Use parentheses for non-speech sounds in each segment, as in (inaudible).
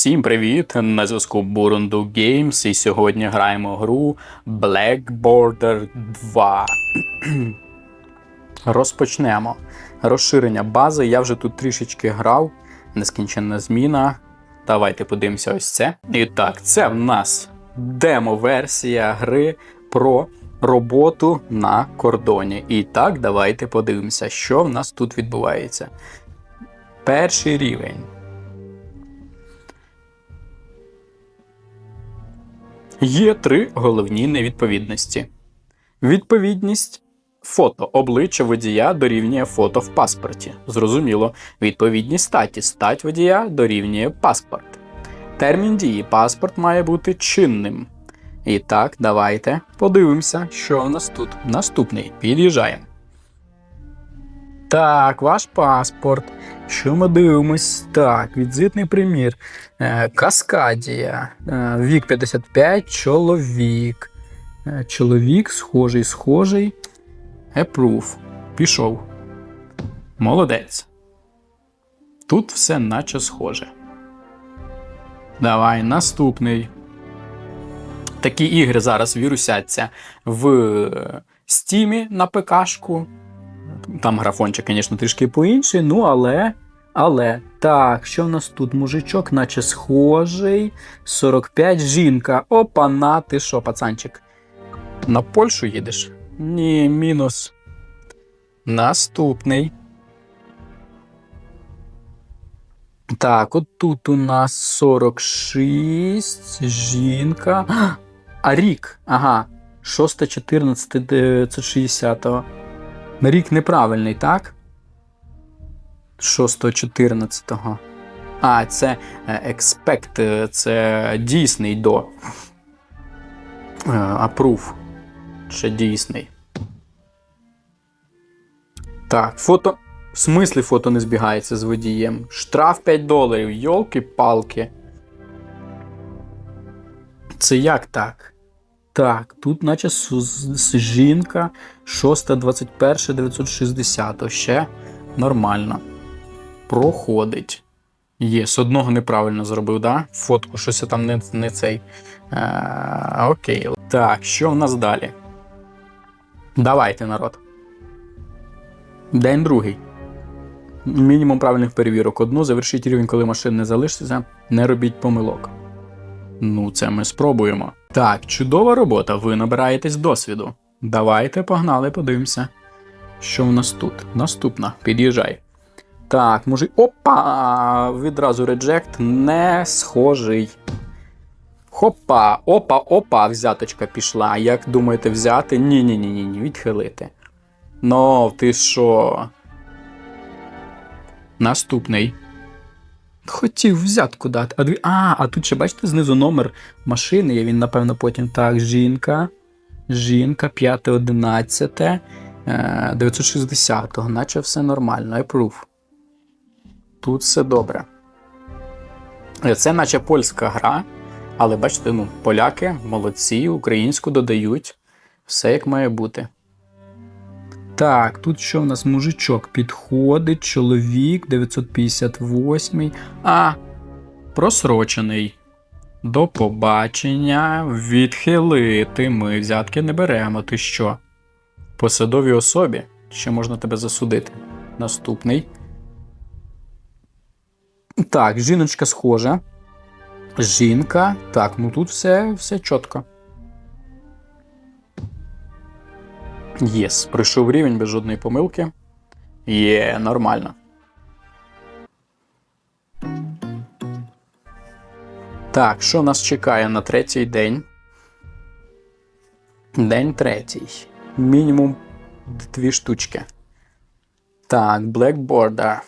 Всім привіт! На зв'язку Бурунду Games і сьогодні граємо гру Black Border 2. (clears throat) Розпочнемо. Розширення бази. Я вже тут трішечки грав. Нескінченна зміна. Давайте подивимося ось це. І так, це в нас демо-версія гри про роботу на кордоні. І так, давайте подивимося, що в нас тут відбувається. Перший рівень. Є три головні невідповідності. Відповідність фото обличчя водія дорівнює фото в паспорті. Зрозуміло. Відповідність статі стать водія дорівнює паспорт. Термін дії паспорт має бути чинним. І так, давайте подивимося, що в нас тут. Наступний. Під'їжджаємо. Так, ваш паспорт. Що ми дивимось? Так, візитний примір. Е, Каскадія. Е, Вік 55, чоловік. Е, Чоловік, схожий, схожий. Approve. Пішов. Молодець. Тут все наче схоже. Давай, наступний. Такі ігри зараз вірусяться в Стімі на ПКшку. Там графончик, звісно, трішки по-інший, ну але. Але так, що в нас тут? Мужичок, наче схожий. 45 жінка. Опа, на ти що, пацанчик? На Польщу їдеш? Ні, мінус. Наступний. Так, от тут у нас 46. Жінка. А рік. Ага. 6, 14, 960. Рік неправильний, так? 6, 14. А, це експект, це дійсний до. Апрув. Ще дійсний. Так, фото. В смислі фото не збігається з водієм. Штраф 5 доларів. Йолки-палки. Це як так? Так, тут, наче жінка 6, 21, 960. Ще нормально. Проходить. Є, з одного неправильно зробив, да? Фотку, щось там не, не цей. А, окей. Так, що в нас далі? Давайте, народ. День другий. Мінімум правильних перевірок. Одну завершіть рівень, коли машин не залишиться. Не робіть помилок. Ну, це ми спробуємо. Так, чудова робота. Ви набираєтесь досвіду. Давайте погнали, подивимося. Що в нас тут? Наступна. Під'їжджай. Так, може. Опа! Відразу реджект не схожий. Хопа, опа, опа, взяточка пішла. Як думаєте, взяти? Ні, ні, ні, ні, ні, відхилити. Ну, ти що? Наступний. Хотів взятку дати. А, а, а тут ще бачите знизу номер машини, є він, напевно, потім. Так, жінка. Жінка, 5, 11, е, 960, наче все нормально. Approve. Тут все добре. Е, Це наче польська гра, але бачите, ну, поляки молодці, українську додають. Все як має бути. Так, тут що в нас мужичок підходить, чоловік 958. А, просрочений. До побачення. Відхилити. Ми взятки не беремо. Ти що? Посадовій особі ще можна тебе засудити. Наступний. Так, жіночка схожа. Жінка. Так, ну тут все, все чітко. Єс, пройшов рівень без жодної помилки. Є, нормально. Так, що нас чекає на третій день? День третій. Мінімум дві штучки. Так, Black Border.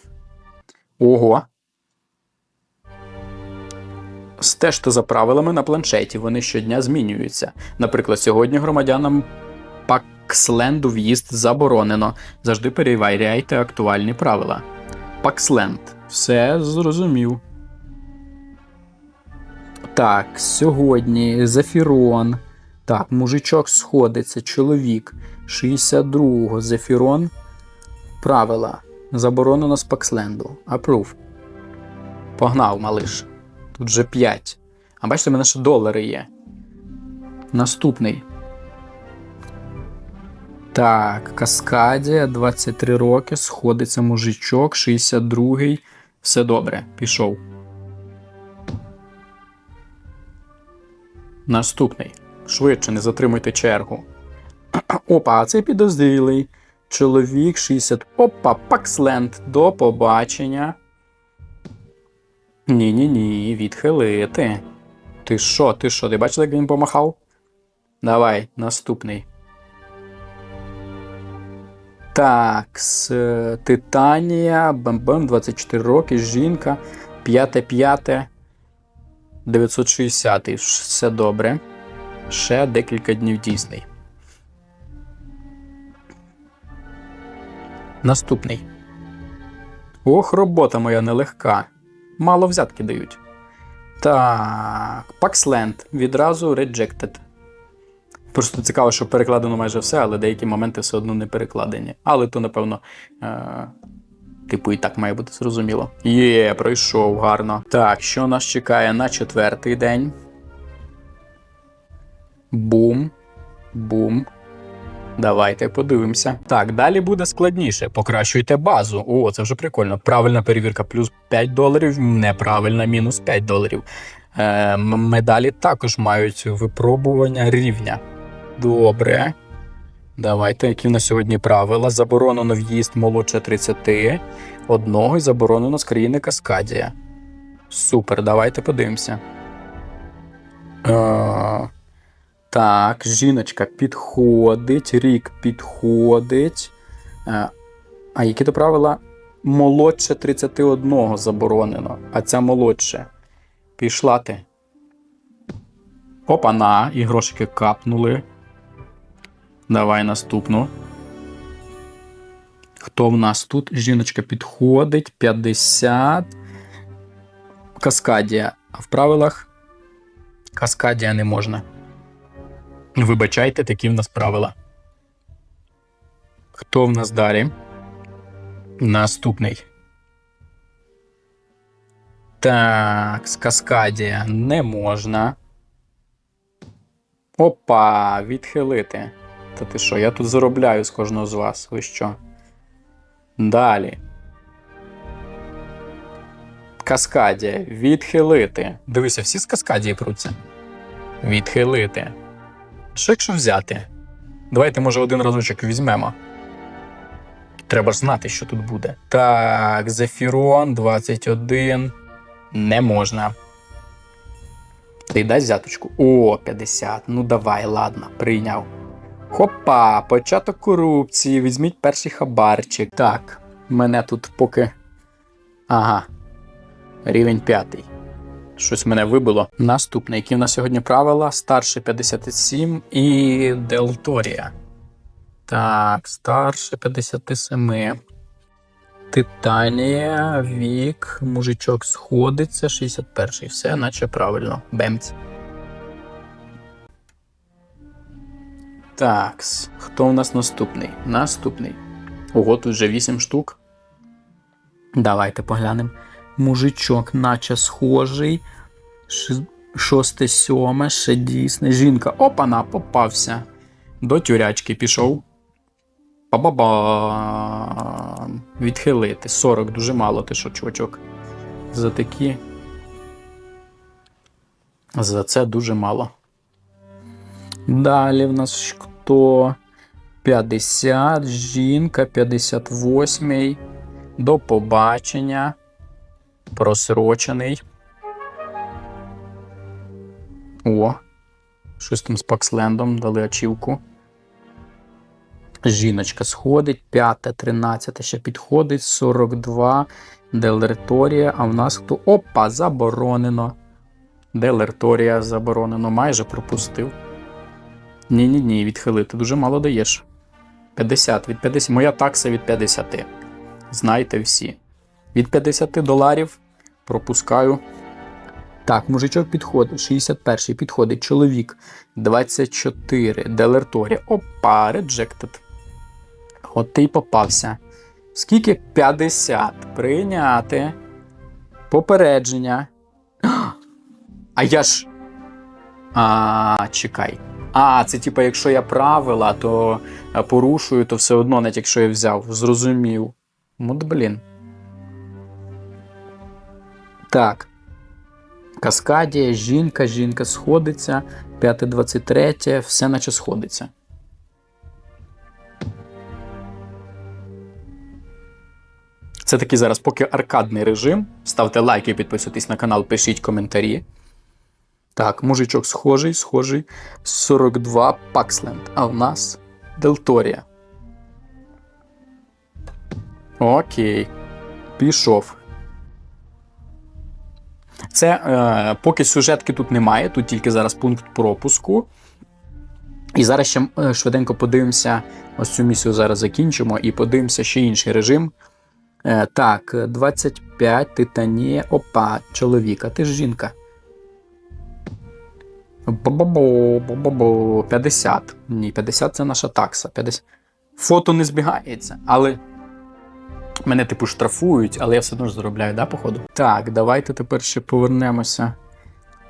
Ого. Стежте за правилами на планшеті, вони щодня змінюються. Наприклад, сьогодні громадянам Паксленду в'їзд заборонено. Завжди перевіряйте актуальні правила. Паксленд. Все зрозумів. Так, сьогодні Зефірон. Так, мужичок сходиться, чоловік. 62-го Зефірон. Правила. Заборонено з Паксленду. Апрув. Погнав, малиш. Тут вже 5. А бачите, в мене ще долари є. Наступний. Так, Каскадія, 23 роки, сходиться мужичок, 62-й. Все добре, пішов. Наступний. Швидше, не затримуйте чергу. (clears throat) Опа, а це підозрілий. Чоловік 60. Опа, Паксленд. До побачення. Ні-ні ні, відхилити. Ти що, ти що, ти бачив, як він помахав? Давай, наступний. Так, з е, Титанія, Бам-Бам, 24 роки, жінка, 5-5, 960. Все добре. Ще декілька днів дійсний. Наступний. Ох, робота моя нелегка. Мало взятки дають. Так, Паксленд. Відразу rejected. Просто цікаво, що перекладено майже все, але деякі моменти все одно не перекладені. Але то, напевно, е- типу, і так має бути зрозуміло. Є, пройшов гарно. Так, що нас чекає на четвертий день? Бум. Бум. Давайте подивимося. Так, далі буде складніше. Покращуйте базу. О, це вже прикольно. Правильна перевірка плюс 5 доларів, неправильна мінус 5 доларів. Е, медалі також мають випробування рівня. Добре. Давайте, які на сьогодні правила? Заборонено в'їзд молодше 30, одного і заборонено з країни Каскадія. Супер, давайте подивимося. Е, так, жіночка підходить, рік підходить. Е, а які то правила? Молодше 31 заборонено, а ця молодше. Пішла ти. Опана, і грошики капнули. Давай наступну. Хто в нас тут? Жіночка підходить. 50. Каскадія. А в правилах Каскадія не можна. Вибачайте, такі в нас правила. Хто в нас далі? Наступний. Так, з Каскадія не можна. Опа, відхилити. Та ти що, я тут заробляю з кожного з вас. Ви що? Далі. Каскадія. Відхилити. Дивися, всі з Каскадії пруться. Відхилити. Що якщо взяти? Давайте, може, один разочок візьмемо. Треба ж знати, що тут буде. Так, Зефірон 21. Не можна. Ти дай взяточку. О, 50. Ну давай, ладно, прийняв. Хопа, початок корупції. Візьміть перший хабарчик. Так, мене тут поки. Ага. Рівень п'ятий. Щось мене вибило. Наступне, які в нас сьогодні правила? Старше 57 і Делторія. Так, старше 57. Титанія, вік, мужичок сходиться, 61-й. Все, наче правильно. Бемць. Такс. Хто у нас наступний? Наступний. Ого, тут вже 8 штук. Давайте поглянемо. Мужичок, наче схожий. Шосте, сьоме, ще дійсне. Жінка. Опана, попався. До тюрячки пішов. Ба-ба-ба. Відхилити. 40, дуже мало, ти що, чувачок. За такі. За це дуже мало. Далі в нас хто? 50, жінка, 58. До побачення. Просрочений. О. Щось там з Пакслендом дали ачівку. Жіночка сходить, 5, 13 ще підходить, 42, Делерторія, а в нас хто? Опа, заборонено. Делерторія заборонено, майже пропустив. Ні-ні ні, відхилити дуже мало даєш. 50 від 50. Моя такса від 50. Знайте всі. Від 50 доларів пропускаю. Так, мужичок підходить. 61-й підходить. Чоловік. 24. Делерторія. Опа, реджектед. От ти й попався. Скільки? 50. Прийняти. Попередження. А я ж. А, чекай. А, це типа, якщо я правила, то е, порушую, то все одно, навіть якщо я взяв. Зрозумів. Ну, от, блін. Так. Каскадія, жінка, жінка сходиться. 5.23, все наче сходиться. Це такий зараз поки аркадний режим. Ставте лайки, підписуйтесь на канал, пишіть коментарі. Так, мужичок схожий, схожий. 42 Паксленд. А в нас Делторія. Окей. Пішов. Це е, поки сюжетки тут немає, тут тільки зараз пункт пропуску. І зараз ще е, швиденько подивимося. Ось цю місію зараз закінчимо і подивимося ще інший режим. Е, так, 25 титанія. Опа, чоловіка, ти ж жінка. Бо-бо-бо, бо-бо-бо, 50. Ні, 50 це наша такса. 50. Фото не збігається, але. Мене, типу, штрафують, але я все одно ж заробляю, да, походу? Так, давайте тепер ще повернемося.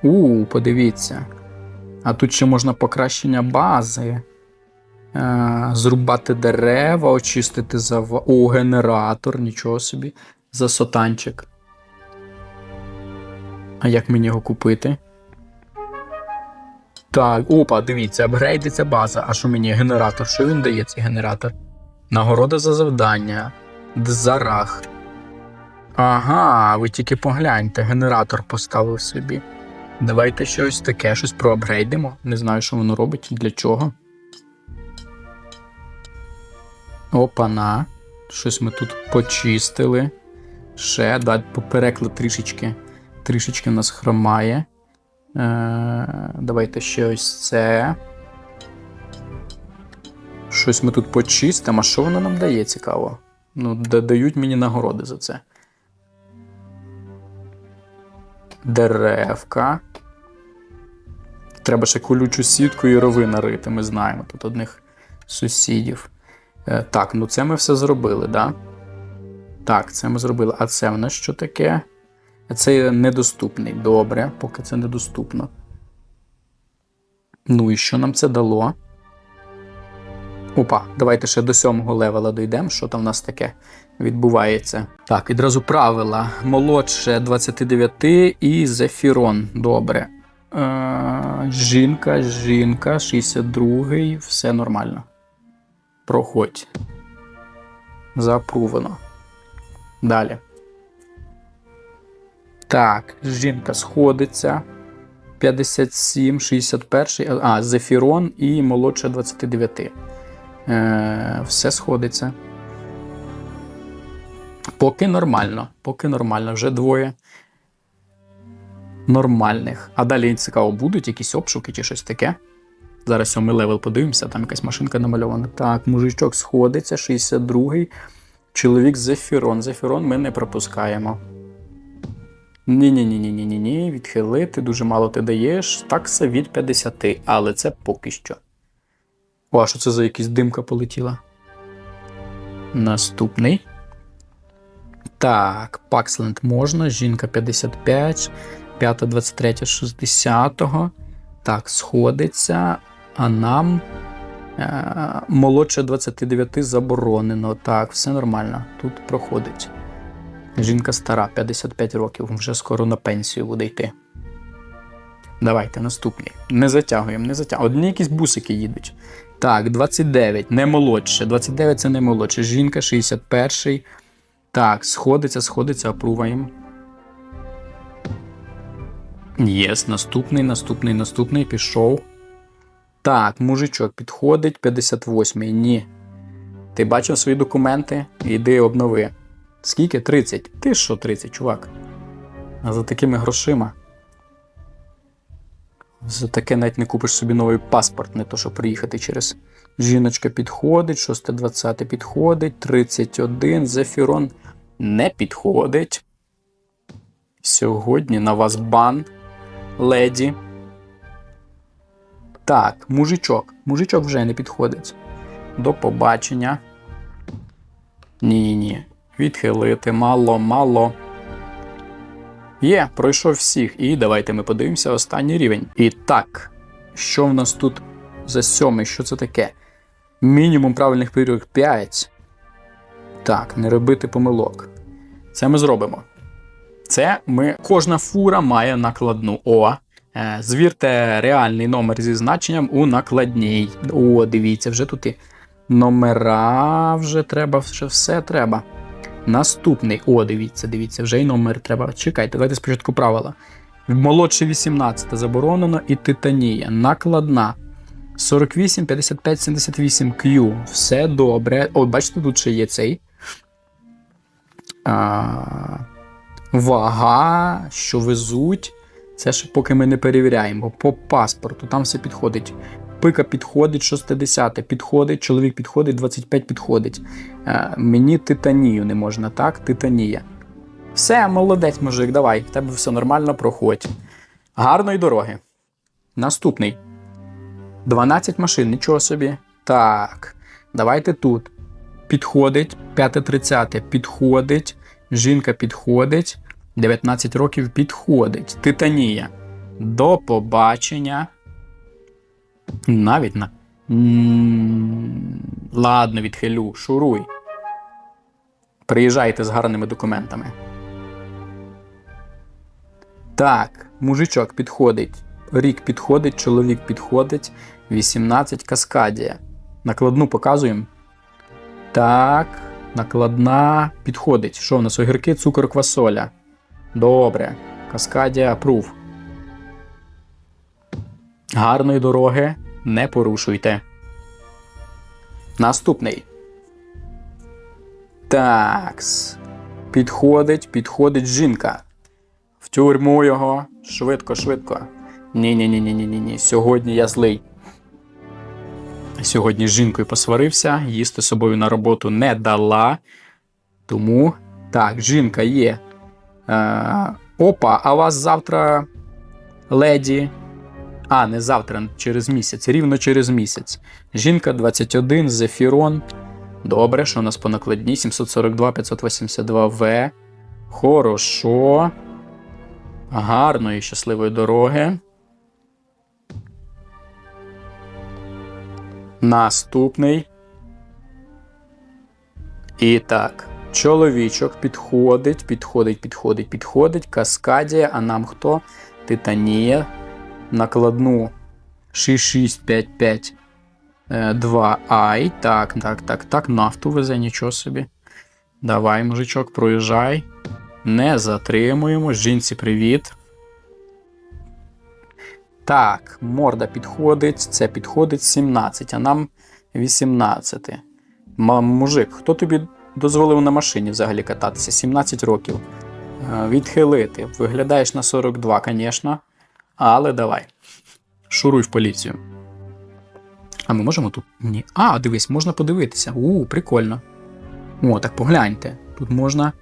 У, подивіться. А тут ще можна покращення бази. Е, зрубати дерева, очистити зава. О, генератор, нічого собі. За сотанчик. А як мені його купити? Так, опа, дивіться, апгрейдиться база. А що мені генератор? Що він дає цей генератор? Нагорода за завдання. Дзарах. Ага, ви тільки погляньте, генератор поставив собі. Давайте щось таке, щось проапгрейдимо. Не знаю, що воно робить, і для чого. Опана. Щось ми тут почистили. Ще, да, попереклад трішечки. Трішечки нас хромає. Е, Давайте ще ось це. Щось ми тут почистимо. А що воно нам дає цікаво? Ну, дають мені нагороди за це. Деревка. Треба ще колючу сітку і рови нарити, ми знаємо тут одних сусідів. Е, так, ну це ми все зробили, да? Так, це ми зробили. А це в нас що таке? Це недоступний. Добре, поки це недоступно. Ну і що нам це дало? Опа, давайте ще до сьомого левела дійдемо. Що там в нас таке відбувається? Так, відразу правила. Молодше 29 і Зефірон. Добре. Е, Жінка, жінка, 62 все нормально. Проходь. Запрувано. Далі. Так, жінка сходиться. 57, 61. А, Зефірон і молодше 29. Е, Все сходиться. Поки нормально. Поки нормально. Вже двоє нормальних. А далі цікаво, будуть якісь обшуки чи щось таке. Зараз сьомий левел подивимося, там якась машинка намальована. Так, мужичок сходиться, 62-й. Чоловік Зефірон. Зефірон ми не пропускаємо. Ні-ні-ні, ні відхилити, дуже мало ти даєш. Такса від 50, але це поки що. О, а що це за якась димка полетіла? Наступний. Так, Паксленд можна. Жінка 55, 5, 23, 60. Так, сходиться. А нам е, молодше 29 заборонено. Так, все нормально. Тут проходить. Жінка стара, 55 років, вже скоро на пенсію буде йти. Давайте наступний. Не затягуємо, не затягуємо. Одні якісь бусики їдуть. Так, 29, не молодше. 29 це не молодше. Жінка 61. Так, сходиться, сходиться, опруваємо. Єс, наступний, наступний, наступний пішов. Так, мужичок підходить 58-й. Ні. Ти бачив свої документи? Іди обнови. Скільки? 30. Ти що 30, чувак? А за такими грошима. За таке навіть не купиш собі новий паспорт, не то що приїхати через. Жіночка підходить, 620 підходить, 31. Зефірон не підходить. Сьогодні на вас бан, леді. Так, мужичок. Мужичок вже не підходить. До побачення. Ні-ні. Відхилити. Мало, мало. Є, пройшов всіх. І давайте ми подивимося останній рівень. І так, що в нас тут за сьомий? Що це таке? Мінімум правильних період 5. Так, не робити помилок. Це ми зробимо. Це ми. Кожна фура має накладну. О. Е, Звірте реальний номер зі значенням у накладній. О, дивіться, вже тут і номера вже треба, вже все треба. Наступний. О, дивіться, дивіться, вже й номер треба. Чекайте, давайте спочатку правила. Молодше 18 заборонено і титанія. Накладна. 48, 55, 78 Q. Все добре. О, бачите, тут ще є цей. А, вага, що везуть. Це ще поки ми не перевіряємо. По паспорту там все підходить. Пика підходить, 60 підходить, чоловік підходить, 25 підходить. Е, мені титанію не можна, так? Титанія. Все, молодець, мужик, давай, в тебе все нормально, проходь. Гарної дороги. Наступний. 12 машин, нічого собі. Так. Давайте тут. Підходить, 5.30 підходить, жінка підходить, 19 років підходить. Титанія. До побачення. Навіть на. Ладно, відхилю, шуруй. Приїжджайте з гарними документами. Так, мужичок підходить. Рік підходить, чоловік підходить. 18 каскадія. Накладну показуємо. Так, накладна підходить. Що в нас? Огірки, цукор, квасоля. Добре. Каскадія апрув. Гарної дороги не порушуйте. Наступний. Такс. Підходить, підходить жінка. В тюрму його. Швидко, швидко. Ні-ні-ні-ні-ні-ні. Сьогодні я злий. Сьогодні з жінкою посварився, їсти собою на роботу не дала. Тому так, жінка є. Е, опа, а вас завтра леді. А, не завтра, через місяць, рівно через місяць. Жінка 21, Зефірон. Добре, що у нас по накладні? 742, 582 В. Хорошо. Гарної, щасливої дороги. Наступний. І так. Чоловічок підходить, підходить, підходить, підходить. Каскадія, а нам хто? Титанія. Накладну 6655 2 ай. Так, так, так, так. Нафту везе, нічого собі. Давай, мужичок, проїжджай. Не затримуємо. Жінці, привіт. Так, морда підходить. Це підходить 17, а нам 18. М- мужик, хто тобі дозволив на машині взагалі кататися? 17 років. Е, Відхилити. Виглядаєш на 42, звісно. Але давай. Шуруй в поліцію. А ми можемо тут. Ні. А, дивись, можна подивитися. У, прикольно. О, так погляньте. Тут можна.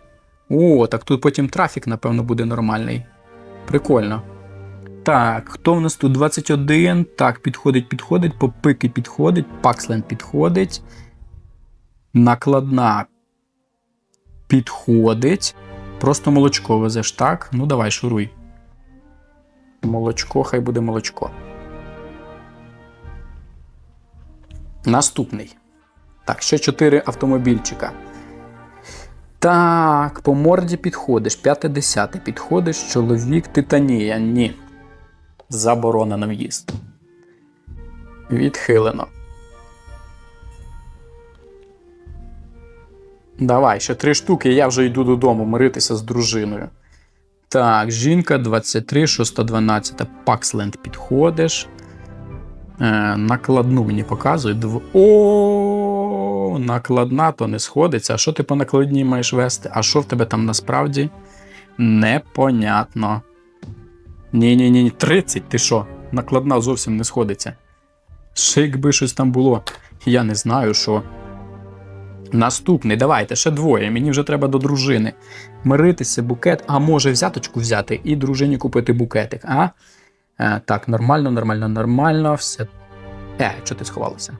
О, так тут потім трафік, напевно, буде нормальний. Прикольно. Так, хто в нас тут? 21. Так, підходить, підходить. Попики підходить. Паксленд підходить. Накладна підходить. Просто молочко везеш, так? Ну давай, шуруй. Молочко, хай буде молочко. Наступний. Так, ще 4 автомобільчика. Так, по морді підходиш. 5-10 підходиш, чоловік титанія. Ні. Заборонено в'їзд. Відхилено. Давай, ще три штуки, я вже йду додому миритися з дружиною. Так, жінка 23, 612. Паксленд підходиш. Е, накладну мені показує. Дв... О, накладна то не сходиться. А що ти по накладній маєш вести? А що в тебе там насправді? Непонятно. Ні-ні ні, 30, ти що? Накладна зовсім не сходиться. Ще якби щось там було. Я не знаю, що. Наступний, давайте, ще двоє. Мені вже треба до дружини. Миритися, букет, а може взяточку взяти і дружині купити букетик, а? Е, так, нормально, нормально, нормально, все. Е, що ти сховалася?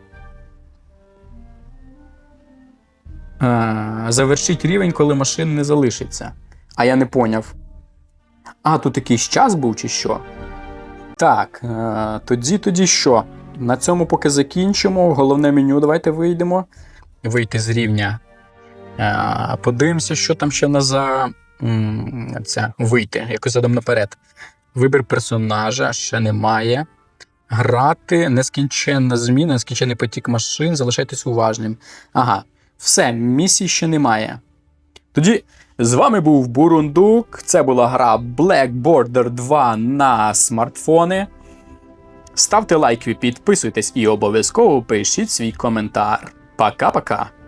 Е, завершіть рівень, коли машин не залишиться. А я не поняв. А, тут якийсь час був чи що? Так, е, тоді тоді що? На цьому поки закінчимо. Головне меню, давайте вийдемо. Вийти з рівня. Е, подивимося, що там ще на за. Ця, вийти, якось задом наперед. Вибір персонажа ще немає. Грати, нескінченна зміна, нескінченний потік машин, залишайтесь уважним. Ага, все, місій ще немає. Тоді з вами був Бурундук. Це була гра Black Border 2 на смартфони. Ставте лайки, підписуйтесь і обов'язково пишіть свій коментар. Пока-пока.